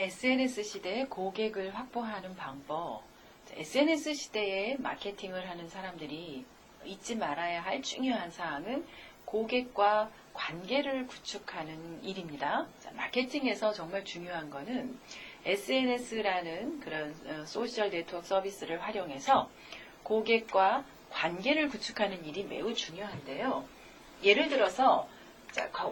SNS 시대에 고객을 확보하는 방법. SNS 시대에 마케팅을 하는 사람들이 잊지 말아야 할 중요한 사항은 고객과 관계를 구축하는 일입니다. 자, 마케팅에서 정말 중요한 거는 SNS라는 그런 어, 소셜 네트워크 서비스를 활용해서 고객과 관계를 구축하는 일이 매우 중요한데요. 예를 들어서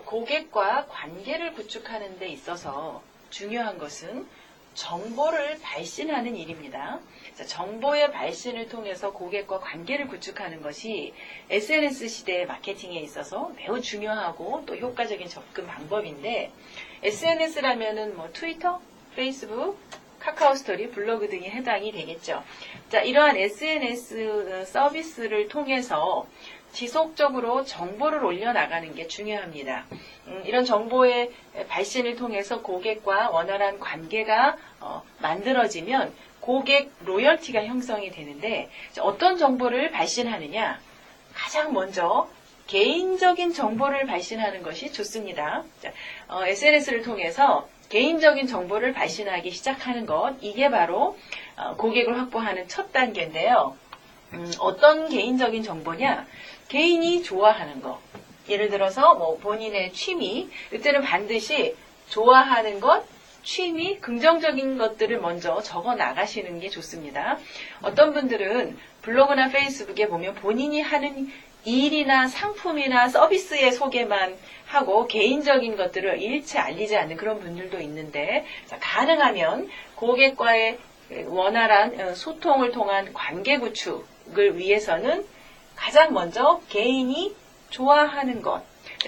고객과 관계를 구축하는 데 있어서 중요한 것은 정보를 발신하는 일입니다. 자, 정보의 발신을 통해서 고객과 관계를 구축하는 것이 SNS 시대의 마케팅에 있어서 매우 중요하고 또 효과적인 접근 방법인데 SNS라면은 뭐 트위터, 페이스북, 카카오 스토리, 블로그 등이 해당이 되겠죠. 자, 이러한 SNS 서비스를 통해서 지속적으로 정보를 올려나가는 게 중요합니다. 음, 이런 정보의 발신을 통해서 고객과 원활한 관계가 어, 만들어지면 고객 로열티가 형성이 되는데 자, 어떤 정보를 발신하느냐? 가장 먼저 개인적인 정보를 발신하는 것이 좋습니다. SNS를 통해서 개인적인 정보를 발신하기 시작하는 것, 이게 바로 어, 고객을 확보하는 첫 단계인데요. 음, 어떤 개인적인 정보냐? 개인이 좋아하는 거. 예를 들어서 뭐 본인의 취미, 이때는 반드시 좋아하는 것, 취미, 긍정적인 것들을 먼저 적어 나가시는 게 좋습니다. 어떤 분들은 블로그나 페이스북에 보면 본인이 하는 일이나 상품이나 서비스의 소개만 하고 개인적인 것들을 일체 알리지 않는 그런 분들도 있는데 자, 가능하면 고객과의 원활한 어, 소통을 통한 관계 구축을 위해서는 가장 먼저 개인이 좋아하는 것.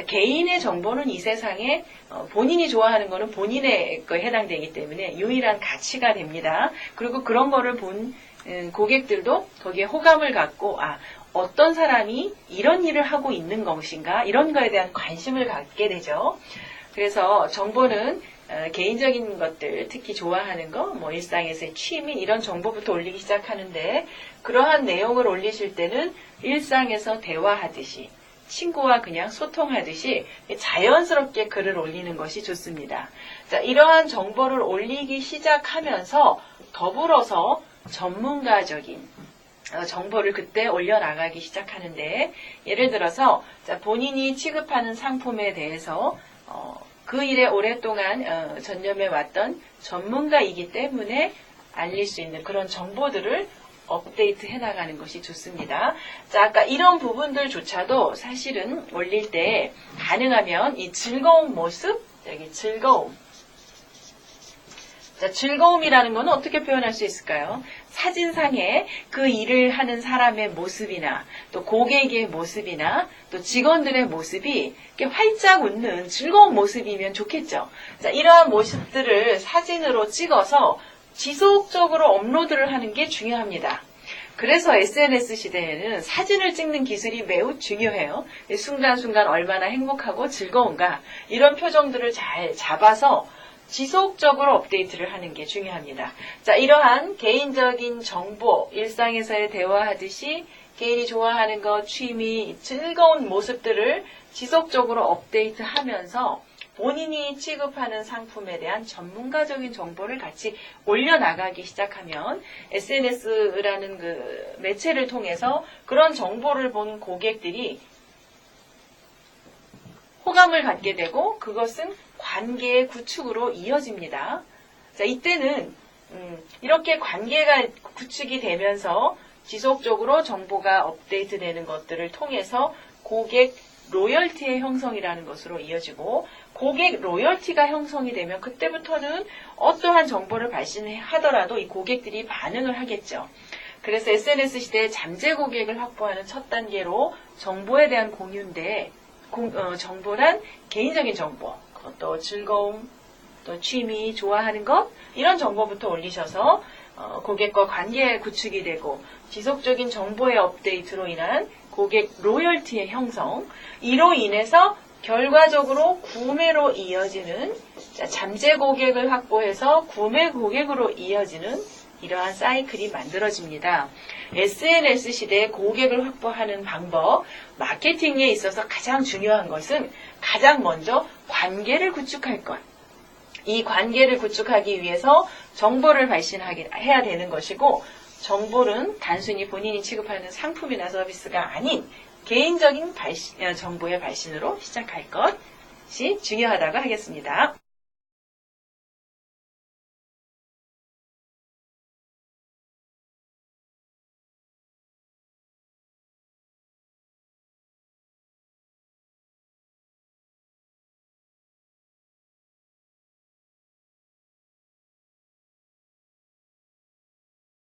개인의 정보는 이 세상에 어, 본인이 좋아하는 거는 본인의 거에 해당되기 때문에 유일한 가치가 됩니다. 그리고 그런 거를 본 음, 고객들도 거기에 호감을 갖고 아 어떤 사람이 이런 일을 하고 있는 것인가 이런 거에 대한 관심을 갖게 되죠. 그래서 정보는 어, 개인적인 것들, 특히 좋아하는 거, 뭐 일상에서의 취미 이런 정보부터 올리기 시작하는데 그러한 내용을 올리실 때는 일상에서 대화하듯이 친구와 그냥 소통하듯이 자연스럽게 글을 올리는 것이 좋습니다. 자, 이러한 정보를 올리기 시작하면서 더불어서 전문가적인 어, 정보를 그때 올려나가기 시작하는데 예를 들어서 자, 본인이 취급하는 상품에 대해서 어, 그 일에 오랫동안 어, 전념해 왔던 전문가이기 때문에 알릴 수 있는 그런 정보들을 업데이트 해 나가는 것이 좋습니다. 자, 아까 이런 부분들조차도 사실은 올릴 때 가능하면 이 즐거운 모습, 여기 즐거움. 자, 즐거움이라는 것은 어떻게 표현할 수 있을까요? 사진상에 그 일을 하는 사람의 모습이나 또 고객의 모습이나 또 직원들의 모습이 이렇게 활짝 웃는 즐거운 모습이면 좋겠죠. 자, 이러한 모습들을 사진으로 찍어서 지속적으로 업로드를 하는 게 중요합니다. 그래서 SNS 시대에는 사진을 찍는 기술이 매우 중요해요. 순간순간 얼마나 행복하고 즐거운가 이런 표정들을 잘 잡아서 지속적으로 업데이트를 하는 게 중요합니다. 자, 이러한 개인적인 정보, 일상에서의 대화하듯이 개인이 좋아하는 것, 취미, 즐거운 모습들을 지속적으로 업데이트 하면서 본인이 취급하는 상품에 대한 전문가적인 정보를 같이 올려나가기 시작하면 SNS라는 그 매체를 통해서 그런 정보를 본 고객들이 호감을 갖게 되고 그것은 관계의 구축으로 이어집니다. 자, 이때는 음, 이렇게 관계가 구축이 되면서 지속적으로 정보가 업데이트되는 것들을 통해서 고객 로열티의 형성이라는 것으로 이어지고 고객 로열티가 형성이 되면 그때부터는 어떠한 정보를 발신하더라도 이 고객들이 반응을 하겠죠. 그래서 SNS 시대에 잠재 고객을 확보하는 첫 단계로 정보에 대한 공유인데 공- 어, 정보란 개인적인 정보, 또 즐거움, 또 취미, 좋아하는 것 이런 정보부터 올리셔서 어, 고객과 관계 구축이 되고 지속적인 정보의 업데이트로 인한 고객 로열티의 형성 이로 인해서 결과적으로 구매로 이어지는 자, 잠재 고객을 확보해서 구매 고객으로 이어지는 이러한 사이클이 만들어집니다. SNS 시대에 고객을 확보하는 방법, 마케팅에 있어서 가장 중요한 것은 가장 먼저 관계를 구축할 것. 이 관계를 구축하기 위해서 정보를 발신하게 해야 되는 것이고 정보는 단순히 본인이 취급하는 상품이나 서비스가 아닌 개인적인 발신- 어, 정보의 발신으로 시작할 것이 중요하다고 하겠습니다.